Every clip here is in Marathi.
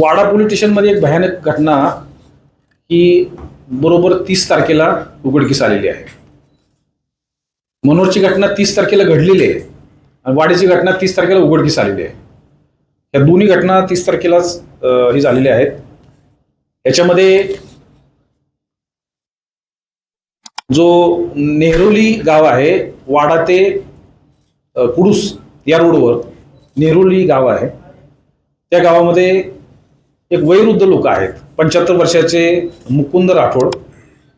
वाडा पोलीस स्टेशनमध्ये एक भयानक घटना ही बरोबर तीस तारखेला उघडकीस आलेली आहे. मनोरची घटना तीस तारखेला घडलेली आहे आणि वाडीची घटना तीस तारखेला उघडकीस आलेली आहे. या दोन्ही घटना तीस तारखेलाच ही झालेल्या आहेत. याच्यामध्ये जो नेहरोली गाव आहे वाडा ते कुडूस या रोडवर नेहरोली गाव आहे. त्या गावामध्ये एक वयोवृद्ध लोक आहेत. पंच्याहत्तर वर्षाचे मुकुंद राठोड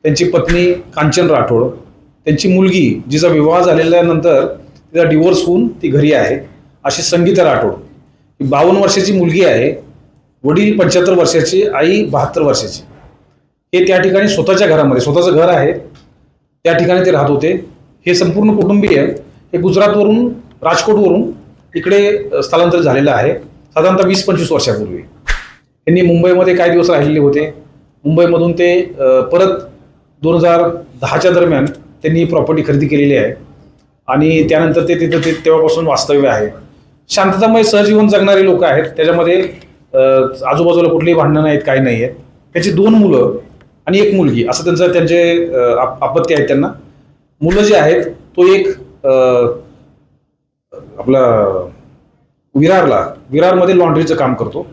त्यांची पत्नी कांचन राठोड त्यांची मुलगी जिचा विवाह झालेल्यानंतर तिचा डिवोर्स होऊन ती घरी आहे अशी संगीता राठोड. ही बावन्न वर्षाची मुलगी आहे वडील पंच्याहत्तर वर्षाची आई बहात्तर वर्षाची. हे त्या ठिकाणी स्वतःच्या घरामध्ये स्वतःचं घर आहे त्या ठिकाणी ते राहत होते. हे संपूर्ण कुटुंबीय हे गुजरातवरून राजकोटवरून इकडे स्थलांतरित झालेलं आहे साधारणतः वीस पंचवीस वर्षापूर्वी. त्यांनी मुंबईमध्ये काही दिवस राहिलेले होते. मुंबईमधून ते परत दोन हजार दहाच्या दरम्यान त्यांनी प्रॉपर्टी खरेदी केलेली आहे. आणि त्यानंतर ते तिथं ते तेव्हापासून वास्तव्य आहे. शांततामय सहजीवन जगणारे लोक आहेत. त्याच्यामध्ये आजूबाजूला कुठलीही भांडणं नाहीत काही नाही आहेत त्याची दोन मुलं आणि एक मुलगी असं त्यांचं त्यांचे आपत्ती आहेत त्यांना. मुलं जे आहेत तो एक आपला विरारला विरारमध्ये लॉन्ड्रीचं काम करतो.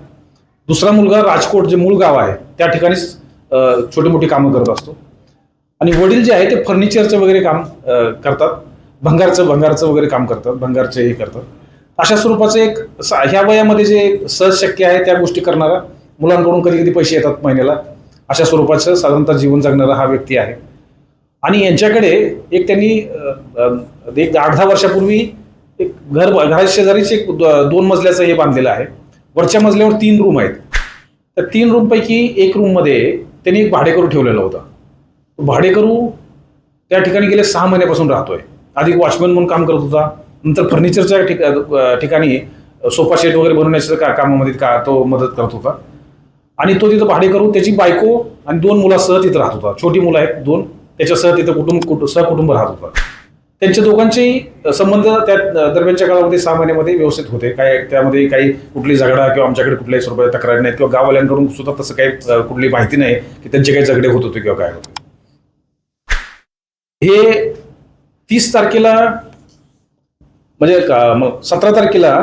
दुसरा मुलगा राजकोट जे मूळ गाव आहे त्या ठिकाणीच छोटी मोठी कामं करत असतो. आणि वडील जे आहे ते फर्निचरचं वगैरे काम करतात. भंगारचं भंगारचं वगैरे काम करतात. भंगारचे हे करतात. अशा स्वरूपाचं एक स- ह्या वयामध्ये जे सहज शक्य आहे त्या गोष्टी करणारा मुलांकडून कधी कधी पैसे येतात महिन्याला. अशा स्वरूपाचं साधारणतः जीवन जगणारा हा व्यक्ती आहे. आणि यांच्याकडे एक त्यांनी एक आठ दहा वर्षापूर्वी एक घर घराच्या शेजारीच एक द- दोन मजल्याचं हे बांधलेलं आहे. वरच्या मजल्यावर तीन रूम आहेत. तर तीन रूमपैकी एक रूममध्ये त्यांनी एक भाडेकरू ठेवलेला होता. भाडेकरू त्या ठिकाणी गेले सहा महिन्यापासून राहतोय. आधी वॉचमॅन म्हणून काम करत होता. नंतर फर्निचरच्या ठिका ठिकाणी सोफा सेट वगैरे बनवण्याच्या का कामामध्ये का तो मदत करत होता. आणि तो तिथं भाडे करून त्याची बायको आणि दोन मुलासह तिथं राहत होता. छोटी मुलं आहेत दोन. त्याच्यासह तिथं कुटुंब कुटु- सहकुटुंब राहत होता. त्यांच्या दोघांचेही संबंध त्या दरम्यानच्या काळामध्ये सहा महिन्यामध्ये व्यवस्थित होते. काय त्यामध्ये काही कुठली झगडा किंवा आमच्याकडे कुठल्याही स्वरूपात तक्रारी नाहीत किंवा गाववाल्यांकडून सुद्धा तसं काही कुठली माहिती नाही की त्यांचे काही झगडे होत होते किंवा काय होते हे तीस तारखेला म्हणजे मग सतरा तारखेला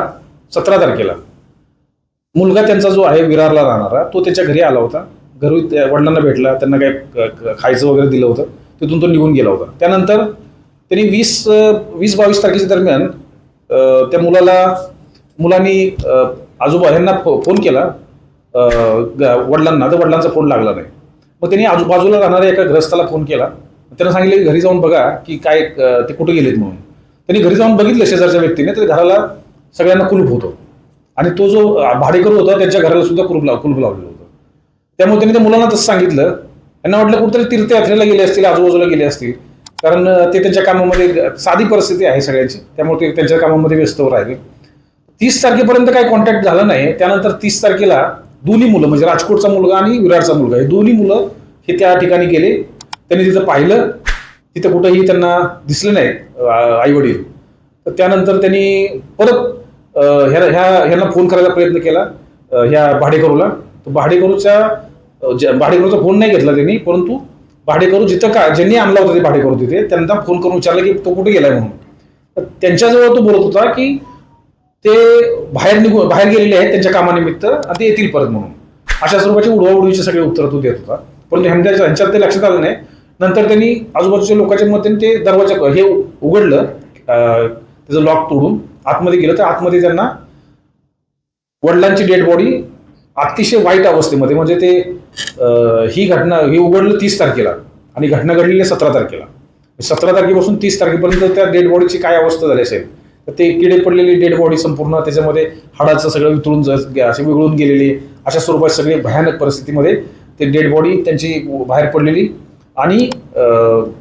सतरा तारखेला मुलगा त्यांचा जो आहे विरारला राहणारा तो त्याच्या घरी आला होता. घरी त्या वडिलांना भेटला त्यांना काय खायचं वगैरे दिलं होतं. तिथून तो निघून गेला होता. त्यानंतर त्यांनी वीस वीस बावीस तारखेच्या दरम्यान त्या मुलाला मुलांनी आजोबा यांना फोन केला. वडिलांना तर वडिलांचा फोन लागला नाही. मग त्यांनी आजूबाजूला राहणाऱ्या एका ग्रस्ताला फोन केला. त्यांना सांगितलं की घरी जाऊन बघा की काय ते कुठे गेलेत म्हणून. त्यांनी घरी जाऊन बघितलं शेजारच्या व्यक्तीने तर घराला सगळ्यांना कुलूप होतं. आणि तो जो भाडेकरू होता त्यांच्या घराला सुद्धा कुलूप लाव कुलूप लावलेलं होतं. त्यामुळे त्यांनी त्या मुलांना तसं सांगितलं. त्यांना वाटलं कुठेतरी तीर्थयात्रेला गेले असतील आजूबाजूला गेले असतील. कारण ते त्यांच्या कामामध्ये साधी परिस्थिती आहे सगळ्यांची. त्यामुळे ते त्यांच्या कामामध्ये व्यस्त राहिले. तीस तारखेपर्यंत काही कॉन्टॅक्ट झाला नाही. त्यानंतर तीस तारखेला दोन्ही मुलं म्हणजे राजकोटचा मुलगा आणि विरारचा मुलगा हे दोन्ही मुलं हे त्या ठिकाणी गेले. त्यांनी तिथं पाहिलं तिथं कुठंही त्यांना दिसले नाहीत आई वडील तर त्यानंतर त्यांनी परत ह्या ह्या ह्यांना फोन करायचा प्रयत्न केला ह्या भाडेकरूला. तर भाडेकरूच्या भाडेकरूचा फोन नाही घेतला त्यांनी परंतु भाडेकरू जिथं का ज्यांनी आणला होता ते भाडेकरू तिथे त्यांना फोन करून विचारलं की तो कुठे गेलाय म्हणून. तर त्यांच्याजवळ तो बोलत होता की ते बाहेर निघून बाहेर गेलेले आहेत त्यांच्या कामानिमित्त आणि ते येतील परत म्हणून. अशा स्वरूपाची उडवाउडवीचे सगळे उत्तर तो देत होता. परंतु ह्यांच्या ह्यांच्यात ते लक्षात आलं नाही. नंतर त्यांनी आजूबाजूच्या लोकांच्या मते ते दरवाजा हे उघडलं त्याचं लॉक तोडून आतमध्ये गेलं. तर आतमध्ये त्यांना वडिलांची डेड बॉडी अतिशय वाईट अवस्थेमध्ये म्हणजे ते ही घटना ही उघडलं तीस तारखेला आणि घटना घडलेली सतरा तारखेला. सतरा तारखेपासून तीस तारखेपर्यंत त्या डेड बॉडीची काय अवस्था झाली असेल तर ते किडे पडलेली डेड बॉडी संपूर्ण त्याच्यामध्ये हाडाचं सगळं वितळून ज- असे विघळून गेलेली अशा स्वरूपात सगळी भयानक परिस्थितीमध्ये ते डेड बॉडी त्यांची बाहेर पडलेली आणि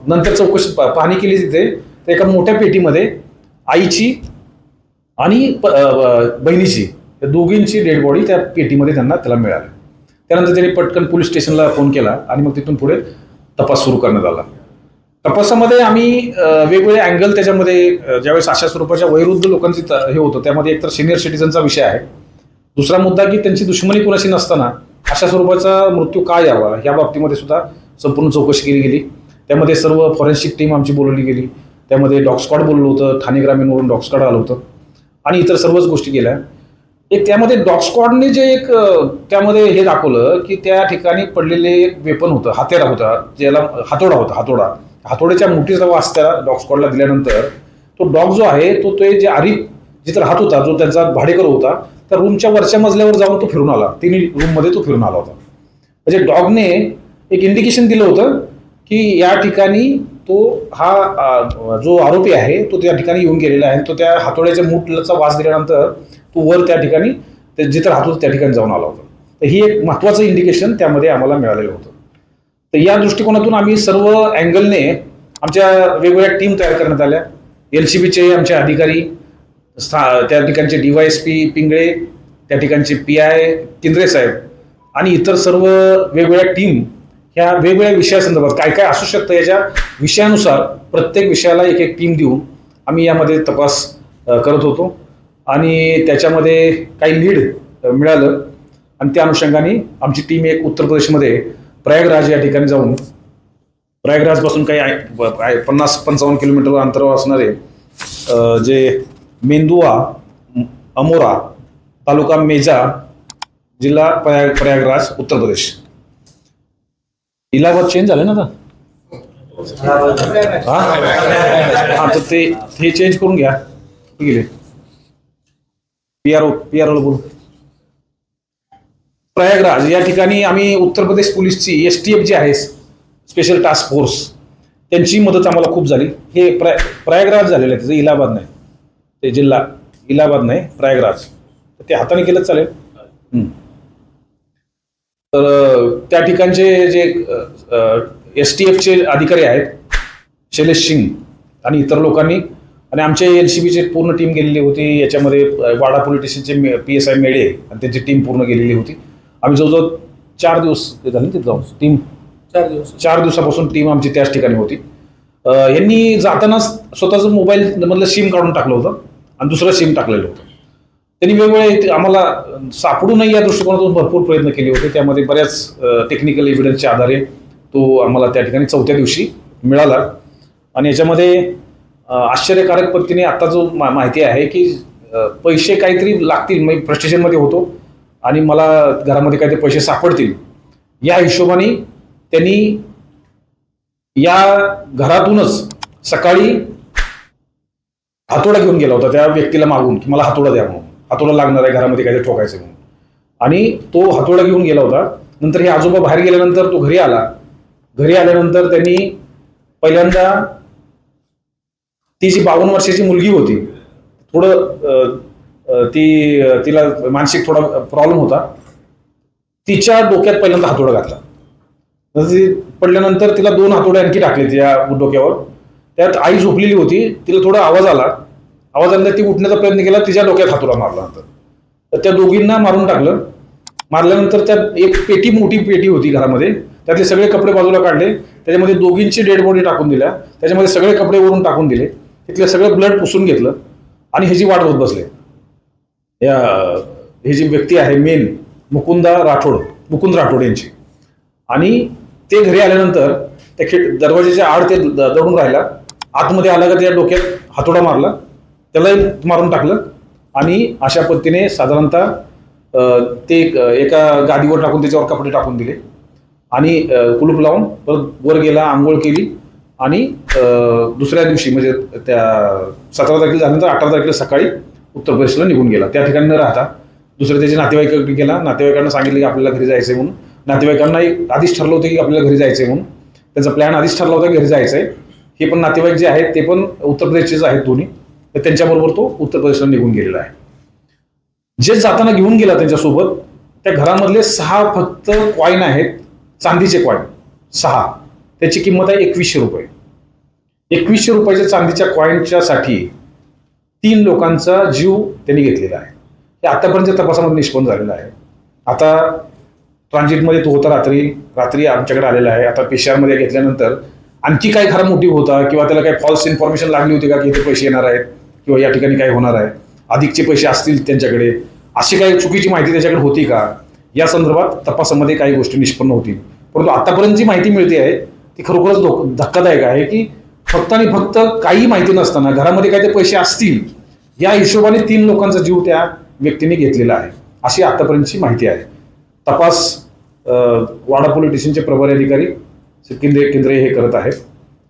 नंतर चौकशी पाहणी केली तिथे तर एका मोठ्या पेटीमध्ये आईची आणि प- बहिणीची त्या दोघींची डेड बॉडी त्या पेटीमध्ये त्यांना त्याला मिळाली. त्यानंतर त्यांनी पटकन पोलीस स्टेशनला फोन केला आणि मग तिथून पुढे तपास सुरू करण्यात आला. तपासामध्ये आम्ही वेगवेगळे अँगल त्याच्यामध्ये ज्यावेळेस अशा स्वरूपाच्या वैरुद्ध लोकांची हे होतं त्यामध्ये एकतर सिनियर सिटीजनचा विषय आहे. दुसरा मुद्दा की त्यांची दुश्मनी कुणाशी नसताना अशा स्वरूपाचा मृत्यू का यावा या बाबतीमध्ये सुद्धा संपूर्ण चौकशी केली गेली. त्यामध्ये सर्व फॉरेन्सिक टीम आमची बोलवली गेली. त्यामध्ये डॉग स्क्वॉड बोललं होतं ठाणे ग्रामीणवरून डॉग स्क्वॉड आलं होतं. आणि इतर सर्वच गोष्टी केल्या. एक त्यामध्ये डॉग स्क्वॉडने जे एक त्यामध्ये हे दाखवलं की त्या ठिकाणी पडलेले एक वेपन होतं हातेरा होता ज्याला हातोडा होता हातोडा. हातोड्याच्या मुठीचा वास त्या डॉग स्क्वॉडला दिल्यानंतर तो डॉग जो आहे तो ते जे आरिफ जिथं राहत होता जो त्यांचा भाडेकर होता त्या रूमच्या वरच्या मजल्यावर जाऊन तो फिरून आला. तिन्ही रूममध्ये तो फिरून आला होता. म्हणजे डॉगने एक इंडिकेशन दिलं होतं की या ठिकाणी तो हा जो आरोपी आहे तो त्या ठिकाणी येऊन गेलेला आहे तो त्या हातोड्याच्या मूठचा वास दिल्यानंतर तो वर त्या ठिकाणी ते जिथं राहत होता त्या ठिकाणी जाऊन आला होता. तर ही एक महत्त्वाचं इंडिकेशन त्यामध्ये आम्हाला मिळालेलं होतं. तर या दृष्टिकोनातून आम्ही सर्व अँगलने आमच्या वेगवेगळ्या टीम तयार करण्यात आल्या. एल सी बीचे आमचे अधिकारी स्था- त्या ठिकाणचे D Y S P Pingale त्या ठिकाणचे पी आय केंद्रे साहेब आणि इतर सर्व वेगवेगळ्या टीम ह्या वेगवेगळ्या विषयासंदर्भात काय काय असू शकतं याच्या विषयानुसार प्रत्येक विषयाला एक एक टीम देऊन आम्ही यामध्ये तपास करत होतो. आणि त्याच्यामध्ये काही लीड मिळालं. आणि त्या अनुषंगाने आमची टीम एक उत्तर प्रदेशमध्ये प्रयागराज या ठिकाणी जाऊन प्रयागराजपासून काही आहे- पन्नास पंचावन्न किलोमीटर अंतरावर असणारे जे मेंदुआ अमोरा तालुका मेजा जिल्हा प्रयाग प्रयागराज उत्तर प्रदेश. इलाहाबाद चेंज झालं ना आता? हा? तर ते हे चेंज करून घ्या. गेले P R O P R बोल. प्रयागराज या ठिकाणी आम्ही उत्तर प्रदेश पोलीसची एस टी एफ जी आहे स्पेशल टास्क फोर्स त्यांची मदत आम्हाला खूप झाली. हे प्रया प्रयागराज झालेलं आहे त्याचं इलाहाबाद नाही. ते जिल्हा इलाहाबाद नाही प्रयागराज. तर ते हाताने केलंच चालेल. तर त्या ठिकाणचे जे एस टी एफचे अधिकारी आहेत शैलेश सिंग आणि इतर लोकांनी आणि आमचे एल सी बीची पूर्ण टीम गेलेली होती. याच्यामध्ये वाडा पोलीस स्टेशनचे पी एस आय मेळे आणि त्यांची टीम पूर्ण गेलेली होती. आम्ही जवळजवळ चार दिवस झाले तिथे जाऊन. टीम चार दिवस. चार दिवसापासून टीम आमची त्याच ठिकाणी होती. यांनी जाताना स्वतःचं मोबाईल मधलं सिम काढून टाकलं होतं आणि दुसरं सिम टाकलेलं होतं. त्यांनी वेगवेगळे आम्हाला सापडू नये या दृष्टिकोनातून भरपूर प्रयत्न केले होते. त्यामध्ये बऱ्याच टेक्निकल एव्हिडन्सच्या आधारे तो आम्हाला त्या ठिकाणी चौथ्या दिवशी मिळाला. आणि याच्यामध्ये आश्चर्यकारक पद्धतीने आता जो मा- माहिती आहे की पैसे काहीतरी लागतील म्हणजे फ्रस्ट्रेशनमध्ये होतो आणि मला घरामध्ये काहीतरी पैसे सापडतील. या हिशोबाने त्यांनी या घरातूनच सकाळी हातोडा घेऊन गेला होता त्या व्यक्तीला मागून की मला हातोडा द्या म्हणून. हातोडा लागणार आहे घरामध्ये काहीतरी ठोकायचं म्हणून. आणि तो हातोडा घेऊन गेला होता. नंतर हे आजोबा बाहेर गेल्यानंतर तो घरी आला. घरी आल्यानंतर त्यांनी पहिल्यांदा ती जी बावन्न वर्षाची मुलगी होती थोडं ती तिला मानसिक थोडा प्रॉब्लेम होता. तिच्या डोक्यात पहिल्यांदा हातोडा घातला. ती पडल्यानंतर तिला दोन हातोडे आणखी टाकले त्या डोक्यावर. त्यात आई झोपलेली होती तिला थोडा आवाज आला. आवाज आल्यानंतर ती उठण्याचा प्रयत्न केला तिच्या डोक्यात हातोडा मारला नंतर. तर त्या दोघींना मारून टाकलं. मारल्यानंतर त्यात एक पेटी मोठी पेटी होती घरामध्ये. त्यातले सगळे कपडे बाजूला काढले. त्याच्यामध्ये दोघींची डेड बॉडी टाकून दिल्या. त्याच्यामध्ये सगळे कपडे वरून टाकून दिले. तिथलं सगळं ब्लड पुसून घेतलं आणि ह्याची वाट होत बसले. या हे जी व्यक्ती आहे मेन मुकुंदा राठोड मुकुंद राठोड यांची. आणि ते घरी आल्यानंतर त्या खिड दरवाजाच्या आड ते द- दडून राहिला. आतमध्ये आला का त्या डोक्यात हातोडा मारला. त्यालाही मारून टाकलं. आणि अशा पद्धतीने साधारणतः ते एक- एका गादीवर टाकून त्याच्यावर कपडे टाकून दिले. आणि कुलूप लावून परत वर गेला आंघोळ केली. आणि दुसऱ्या दिवशी म्हणजे त्या सतरा तारखेला झाल्यानंतर अठरा तारखेला सकाळी उत्तर प्रदेशला निघून गेला. त्या ठिकाणी न राहता दुसऱ्या त्याच्या नातेवाईकाकडे गेला नातेवाईकांना सांगितलं की आपल्याला घरी जायचं आहे म्हणून. नातेवाईकांनाही आधीच ठरलं होतं की आपल्याला घरी जायचं आहे म्हणून. त्यांचा प्लॅन आधीच ठरला होता की घरी आहे हे पण नातेवाईक जे आहेत ते पण उत्तर प्रदेशचेच आहेत दोन्ही. तर त्यांच्याबरोबर तो उत्तर प्रदेशला निघून गेलेला आहे. जे जाताना घेऊन गेला त्यांच्यासोबत त्या घरामधले सहा फक्त कॉईन आहेत. चांदीचे कॉईन सहा. त्याची किंमत आहे एकवीसशे रुपये. एकवीसशे रुपयाच्या चांदीच्या कॉईनच्या साठी तीन लोकांचा जीव त्यांनी घेतलेला आहे. हे आतापर्यंत तपासामध्ये निष्पन्न झालेलं आहे. आता ट्रान्झिटमध्ये तो होता रात्री रात्री आमच्याकडे आलेला आहे. आता पेशारमध्ये घेतल्यानंतर आणखी काय खरा मोटिव्ह होता किंवा त्याला काही फॉल्स इन्फॉर्मेशन लागली होती का की इथे पैसे येणार आहेत किंवा या ठिकाणी काय होणार आहे. अधिकचे पैसे असतील त्यांच्याकडे. अशी काही चुकीची माहिती त्याच्याकडे होती का? या संदर्भात तपासामध्ये काही गोष्टी निष्पन्न होतील. परंतु आतापर्यंत जी माहिती मिळते आहे ती खरोखरच धो- धक्कादायक आहे की फक्त आणि फक्त काही माहिती नसताना घरामध्ये काही ते पैसे असतील या हिशोबाने तीन लोकांचा जीव त्या व्यक्तीने घेतलेला आहे. अशी आतापर्यंतची माहिती आहे. तपास वाडा पोलीस स्टेशनचे प्रभारी अधिकारी केंद्रे केंद्रे हे करत आहेत.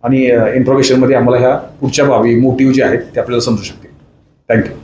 आणि इंट्रोगेशनमध्ये आम्हाला ह्या पुढच्या बाबी मोटिव्ह जे आहेत ते आपल्याला समजू शकते थँक्यू